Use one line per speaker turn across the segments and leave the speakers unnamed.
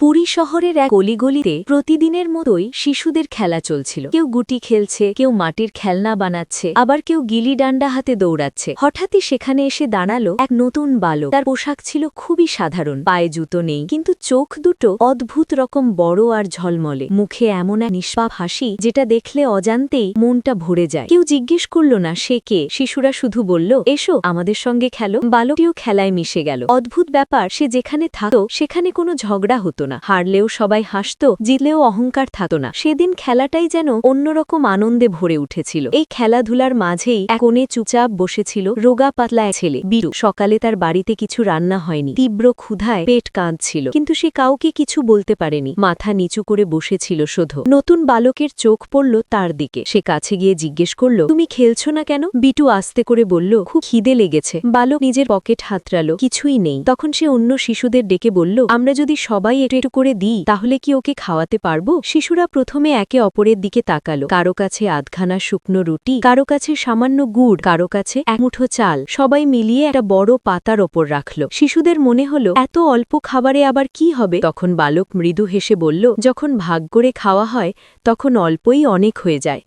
পুরী শহরের এক অলিগলিতে প্রতিদিনের মতোই শিশুদের খেলা চলছিল। কেউ গুটি খেলছে, কেউ মাটির খেলনা বানাচ্ছে, আবার কেউ গিলি ডান্ডা হাতে দৌড়াচ্ছে। হঠাৎই সেখানে এসে দাঁড়াল এক নতুন বালক। তার পোশাক ছিল খুবই সাধারণ, পায়ে জুতো নেই, কিন্তু চোখ দুটো অদ্ভুত রকম বড় আর ঝলমলে। মুখে এমন এক নিষ্পাপ হাসি, যেটা দেখলে অজান্তেই মনটা ভরে যায়। কেউ জিজ্ঞেস করল, না, সে কে? শিশুরা শুধু বলল, এসো, আমাদের সঙ্গে খেলো। বালকটিও খেলায় মিশে গেল। অদ্ভুত ব্যাপার, সে যেখানে থাকতো, সেখানে কোনো ঝগড়া হতো না। হারলেও সবাই হাসত, জিতলেও অহংকার থাকতো না। সেদিন খেলাটাই যেন অন্যরকম আনন্দে ভরে উঠেছিল। এই খেলাধুলার মাঝেই এক কোণে চুপচাপ বসেছিল রোগা পাতলা এক ছেলে বিরু সকালে তার বাড়িতে কিছু রান্না হয়নি। তীব্র ক্ষুধায় পেট কাঁদছিল, কিন্তু সে কাউকে কিছু বলতে পারেনি। মাথা নিচু করে বসেছিল শোধ। নতুন বালকের চোখ পড়ল তার দিকে। সে কাছে গিয়ে জিজ্ঞেস করল, তুমি খেলছো না কেন? বিটু আস্তে করে বলল, খুব খিদে লেগেছে। বালক নিজের পকেট হাতড়ালো, কিছুই নেই। তখন সে অন্য শিশুদের ডেকে বলল, আমরা যদি সবাই একটু একটু করে দিই, তাহলে কি ওকে খাওয়াতে পারব? শিশুরা প্রথমে একে অপরের দিকে তাকালো। কারও কাছে আধখানা শুকনো রুটি, কারও কাছে সামান্য গুড়, কারও কাছে এক মুঠো চাল। সবাই মিলিয়ে একটা বড় পাতার ওপর রাখল। শিশুদের মনে হলো, এত অল্প খাবারে আবার কি হবে? তখন বালক মৃদু হেসে বলল, যখন ভাগ করে খাওয়া হয়, তখন অল্পই অনেক হয়ে যায়।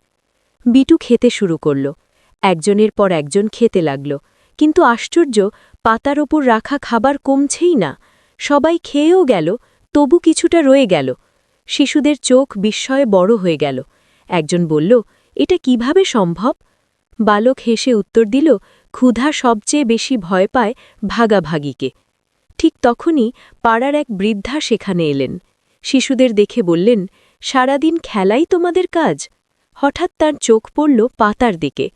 বিটু খেতে শুরু করল। একজনের পর একজন খেতে লাগল। কিন্তু আশ্চর্য, পাতার ওপর রাখা খাবার কমছেই না। সবাই খেয়েও গেল তবু কিছুটা রয়ে গেল। শিশুদের চোখ বিস্ময়ে বড় হয়ে গেল। একজন বলল, এটা কীভাবে সম্ভব? বালক হেসে উত্তর দিল, ক্ষুধা সবচেয়ে বেশি ভয় পায় ভাগাভাগিকে। ঠিক তখনই পাড়ার এক বৃদ্ধা সেখানে এলেন। শিশুদের দেখে বললেন, সারাদিন খেলাই তোমাদের কাজ? হঠাৎ তার চোখ পড়ল পাতার দিকে।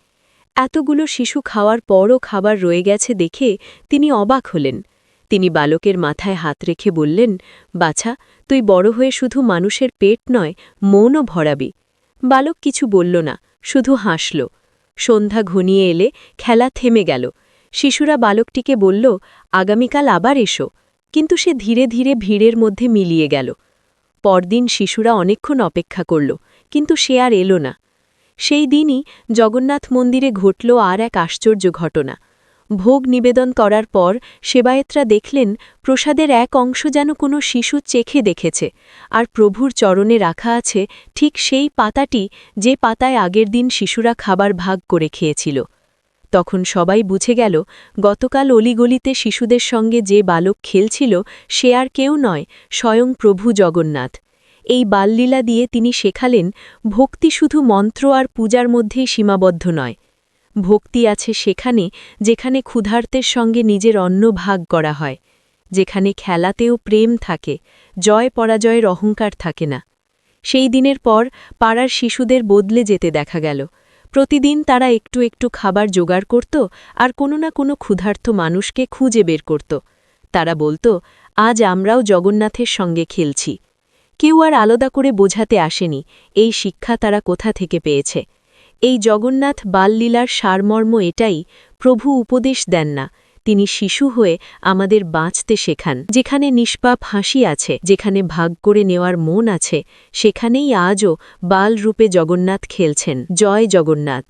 এতগুলো শিশু খাওয়ার পরও খাবার রয়ে গেছে দেখে তিনি অবাক হলেন। তিনি বালকের মাথায় হাত রেখে বললেন, বাছা, তুই বড় হয়ে শুধু মানুষের পেট নয়, মনও ভরাবি। বালক কিছু বলল না, শুধু হাসল। সন্ধ্যা ঘনিয়ে এলে খেলা থেমে গেল। শিশুরা বালকটিকে বলল, আগামীকাল আবার এসো। কিন্তু সে ধীরে ধীরে ভিড়ের মধ্যে মিলিয়ে গেল। পরদিন শিশুরা অনেকক্ষণ অপেক্ষা করল, কিন্তু সে আর এলো না। সেই দিনই জগন্নাথ মন্দিরে ঘটল আর এক আশ্চর্য ঘটনা। ভোগ নিবেদন করার পর সেবায়েতরা দেখলেন, প্রসাদের এক অংশ যেন কোনো শিশু চেখে দেখেছে, আর প্রভুর চরণে রাখা আছে ঠিক সেই পাতাটি যে পাতায় আগের দিন শিশুরা খাবার ভাগ করে খেয়েছিল। তখন সবাই বুঝে গেল, গতকাল অলিগলিতে শিশুদের সঙ্গে যে বালক খেলছিল সে আর কেউ নয়, স্বয়ং প্রভু জগন্নাথ। এই বাললীলা দিয়ে তিনি শেখালেন, ভক্তি শুধু মন্ত্র আর পূজার মধ্যেই সীমাবদ্ধ নয় ভক্তি আছে সেখানে, যেখানে ক্ষুধার্তের সঙ্গে নিজের অন্ন ভাগ করা হয়, যেখানে খেলাতেও প্রেম থাকে, জয় পরাজয়ের অহংকার থাকে না। সেই দিনের পর পাড়ার শিশুদের বদলে যেতে দেখা গেল। প্রতিদিন তারা একটু একটু খাবার জোগাড় করত আর কোনো না কোনো ক্ষুধার্ত মানুষকে খুঁজে বের করত। তারা বলতো, আজ আমরাও জগন্নাথের সঙ্গে খেলছি। কেউ আর আলাদা করে বোঝাতে আসেনি, এই শিক্ষা তারা কোথা থেকে পেয়েছে? এই জগন্নাথ বাললীলার সারমর্ম এটাই, প্রভু উপদেশ দেন না, তিনি শিশু হয়ে আমাদের বাঁচতে শেখান। যেখানে নিষ্পাপ হাসি আছে, যেখানে ভাগ করে নেওয়ার মন আছে, সেখানেই আজও বালরূপে জগন্নাথ খেলছেন। জয় জগন্নাথ!